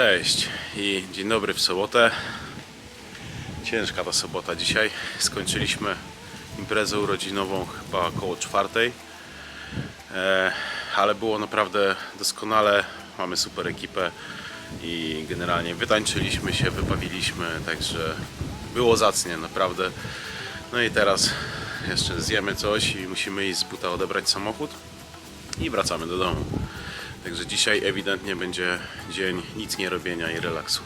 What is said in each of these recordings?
Cześć i dzień dobry w sobotę. Ciężka ta sobota dzisiaj. Skończyliśmy imprezę urodzinową chyba około czwartej. E, ale było naprawdę doskonale. Mamy super ekipę i generalnie wytańczyliśmy się, wypawiliśmy, także było zacnie naprawdę. No i teraz jeszcze zjemy coś i musimy iść z buta odebrać samochód i wracamy do domu. Także dzisiaj ewidentnie będzie dzień nic nie robienia i relaksu.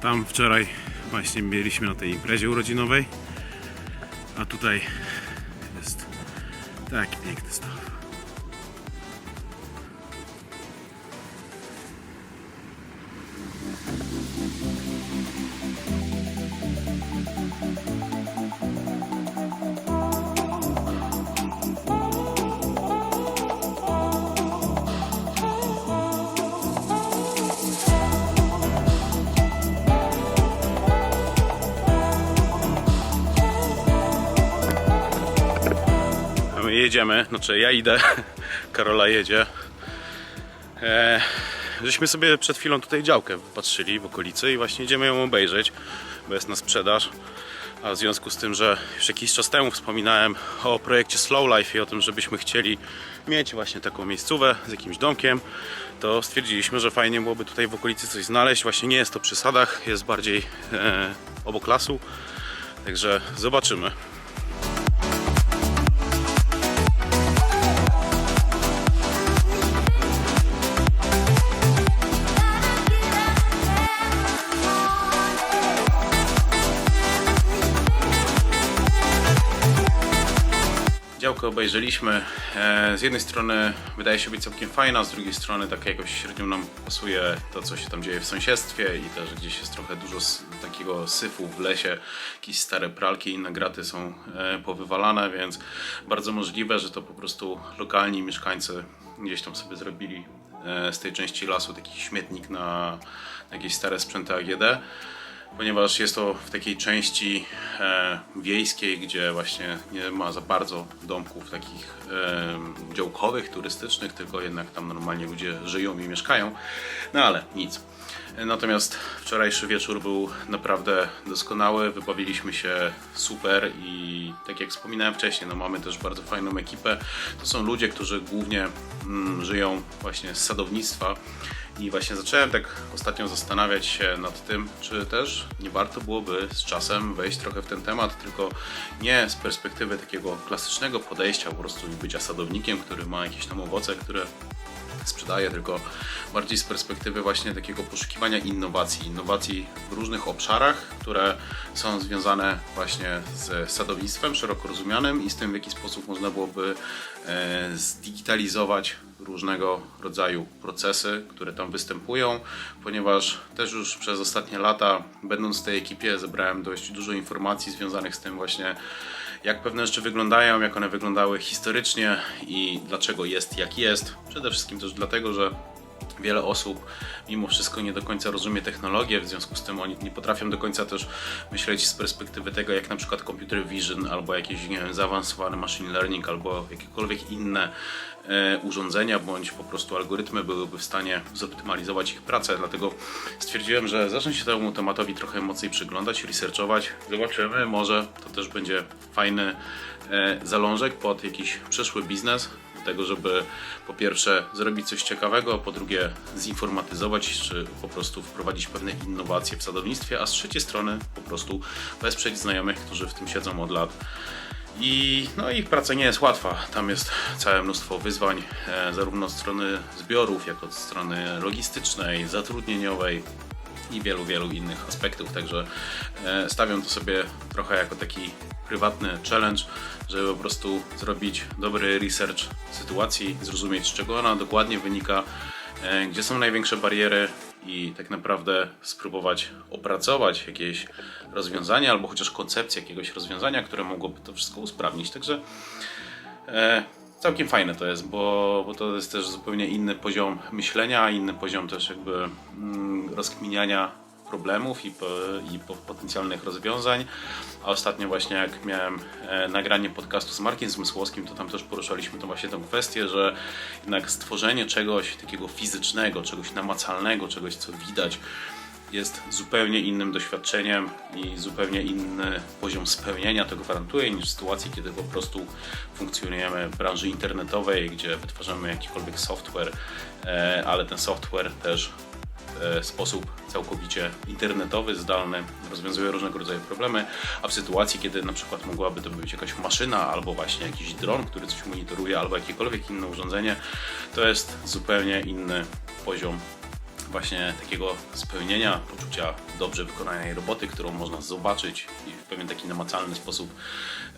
Tam wczoraj właśnie byliśmy na tej imprezie urodzinowej, a tutaj jest taki piękny staw. My jedziemy, znaczy ja idę, Karola jedzie. E, żeśmy sobie przed chwilą tutaj działkę patrzyli w okolicy i właśnie idziemy ją obejrzeć, bo jest na sprzedaż. A w związku z tym, że już jakiś czas temu wspominałem o projekcie Slow Life i o tym, żebyśmy chcieli mieć właśnie taką miejscówę z jakimś domkiem, to stwierdziliśmy, że fajnie byłoby tutaj w okolicy coś znaleźć. Właśnie nie jest to przy sadach, jest bardziej e, obok lasu. Także zobaczymy. Działkę obejrzeliśmy. E, Z jednej strony wydaje się być całkiem fajna, z drugiej strony tak jakoś średnio nam pasuje to, co się tam dzieje w sąsiedztwie i też gdzieś jest trochę dużo takiego syfu w lesie, jakieś stare pralki i inne graty są e, powywalane, więc bardzo możliwe, że to po prostu lokalni mieszkańcy gdzieś tam sobie zrobili e, z tej części lasu taki śmietnik na jakieś stare sprzęty AGD ponieważ jest to w takiej części e, wiejskiej, gdzie właśnie nie ma za bardzo domków takich e, działkowych, turystycznych, tylko jednak tam normalnie ludzie żyją i mieszkają. No ale nic. Natomiast wczorajszy wieczór był naprawdę doskonały, wybawiliśmy się super i tak jak wspominałem wcześniej, no mamy też bardzo fajną ekipę. To są ludzie, którzy głównie mm, żyją właśnie z sadownictwa i właśnie zacząłem tak ostatnio zastanawiać się nad tym, czy też nie warto byłoby z czasem wejść trochę w ten temat, tylko nie z perspektywy takiego klasycznego podejścia po prostu bycia sadownikiem, który ma jakieś tam owoce, które sprzedaje, tylko bardziej z perspektywy właśnie takiego poszukiwania innowacji. Innowacji w różnych obszarach, które są związane właśnie z sadownictwem szeroko rozumianym i z tym, w jaki sposób można byłoby e, zdigitalizować różnego rodzaju procesy, które tam występują, ponieważ też już przez ostatnie lata, będąc w tej ekipie, zebrałem dość dużo informacji związanych z tym właśnie, jak pewne rzeczy wyglądają, jak one wyglądały historycznie i dlaczego jest jak jest. Przede wszystkim też dlatego, że wiele osób mimo wszystko nie do końca rozumie technologię, w związku z tym oni nie potrafią do końca też myśleć z perspektywy tego, jak na przykład computer vision albo jakieś nie wiem, zaawansowany machine learning albo jakiekolwiek inne e, urządzenia bądź po prostu algorytmy byłyby w stanie zoptymalizować ich pracę. Dlatego stwierdziłem, że zacznę się temu tematowi trochę mocniej przyglądać, researchować. Zobaczymy, może to też będzie fajny e, zalążek pod jakiś przyszły biznes tego, żeby po pierwsze zrobić coś ciekawego, po drugie zinformatyzować, czy po prostu wprowadzić pewne innowacje w sadownictwie, a z trzeciej strony po prostu wesprzeć znajomych, którzy w tym siedzą od lat. I, no, ich praca nie jest łatwa. Tam jest całe mnóstwo wyzwań, e, zarówno od strony zbiorów, jak i od strony logistycznej, zatrudnieniowej i wielu, wielu innych aspektów. Także e, stawiam to sobie trochę jako taki prywatny challenge, żeby po prostu zrobić dobry research sytuacji, zrozumieć z czego ona dokładnie wynika e, gdzie są największe bariery i tak naprawdę spróbować opracować jakieś rozwiązania albo chociaż koncepcję jakiegoś rozwiązania, które mogłoby to wszystko usprawnić. Także e, całkiem fajne to jest, bo, bo to jest też zupełnie inny poziom myślenia, inny poziom też jakby mm, rozkminiania problemów i, po, i po, potencjalnych rozwiązań. A ostatnio właśnie jak miałem e, nagranie podcastu z Markiem Zmysłowskim, to tam też poruszaliśmy to właśnie tę kwestię, że jednak stworzenie czegoś takiego fizycznego, czegoś namacalnego, czegoś co widać, jest zupełnie innym doświadczeniem i zupełnie inny poziom spełnienia tego gwarantuje niż w sytuacji, kiedy po prostu funkcjonujemy w branży internetowej, gdzie wytwarzamy jakikolwiek software, e, ale ten software też w sposób całkowicie internetowy, zdalny, rozwiązuje różnego rodzaju problemy, a w sytuacji, kiedy na przykład mogłaby to być jakaś maszyna, albo właśnie jakiś dron, który coś monitoruje, albo jakiekolwiek inne urządzenie, to jest zupełnie inny poziom właśnie takiego spełnienia, poczucia dobrze wykonanej roboty, którą można zobaczyć i w pewien taki namacalny sposób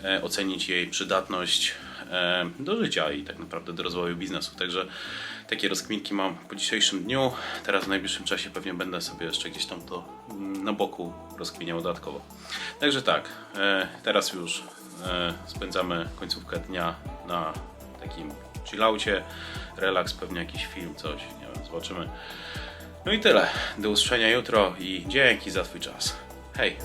e, ocenić jej przydatność e, do życia i tak naprawdę do rozwoju biznesu. Także takie rozkminki mam po dzisiejszym dniu. Teraz w najbliższym czasie pewnie będę sobie jeszcze gdzieś tam to mm, na boku rozkminiał dodatkowo. Także tak, e, teraz już spędzamy końcówkę dnia na takim chillaucie, relaks, pewnie jakiś film, coś, nie wiem, zobaczymy. No i tyle. Do usłyszenia jutro i dzięki za Twój czas. Hej!